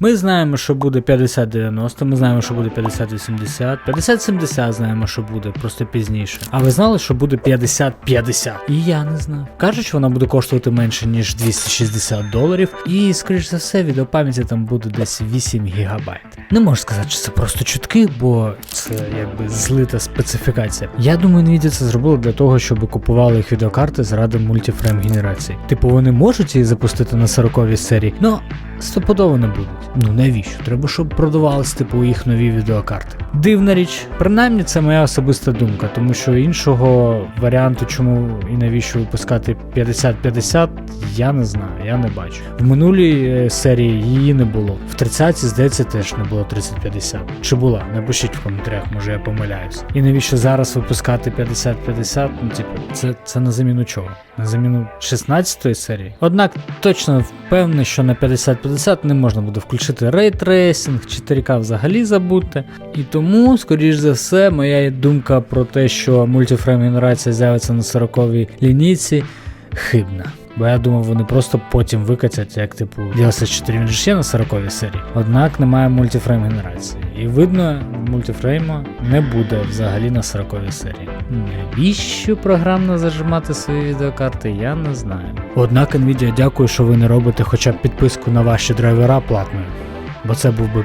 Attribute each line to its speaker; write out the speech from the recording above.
Speaker 1: Ми знаємо, що буде 50-90, ми знаємо, що буде 50-80, 50-70 знаємо, що буде, просто пізніше. А ви знали, що буде 50-50? І я не знав. Кажуть, що вона буде коштувати менше, ніж 260 доларів, і, скоріш за все, відеопам'яті там буде десь 8 гігабайт. Не можу сказати, що це просто чутки, бо це якби злита специфікація. Я думаю, Nvidia це зробили для того, щоб купували їх відеокарти заради мультифрейм генерації. Типу, вони можуть її запустити на 40 серії, ну стопудово не будуть. Ну навіщо? Треба, щоб продавались типу їх нові відеокарти. Дивна річ, принаймні це моя особиста думка, тому що іншого варіанту, чому і навіщо випускати 50-50, я не знаю, я не бачу. В минулій е, серії її не було. В 30 здається, теж не було 30-50. Чи була? Напишіть в коментарях, може я помиляюсь. І навіщо зараз випускати 50-50? Ну, типу, це, це на заміну чого? На заміну 16-ї серії. Однак точно впевнений, що на 50-50 не можна буде включити рейтрейсинг, 4К взагалі забудьте. І тому, скоріш за все, моя думка про те, що мультифрейм генерація з'явиться на 40-й лінійці, хибна. Бо я думав, вони просто потім викатять, як типу DLC 4 він же ще на 40 серії. Однак немає мультифрейм генерації. І видно, мультифрейма не буде взагалі на 40 серії. Навіщо програмно зажимати свої відеокарти, я не знаю. Однак Nvidia дякую, що ви не робите хоча б підписку на ваші драйвера платною. Бо це був би.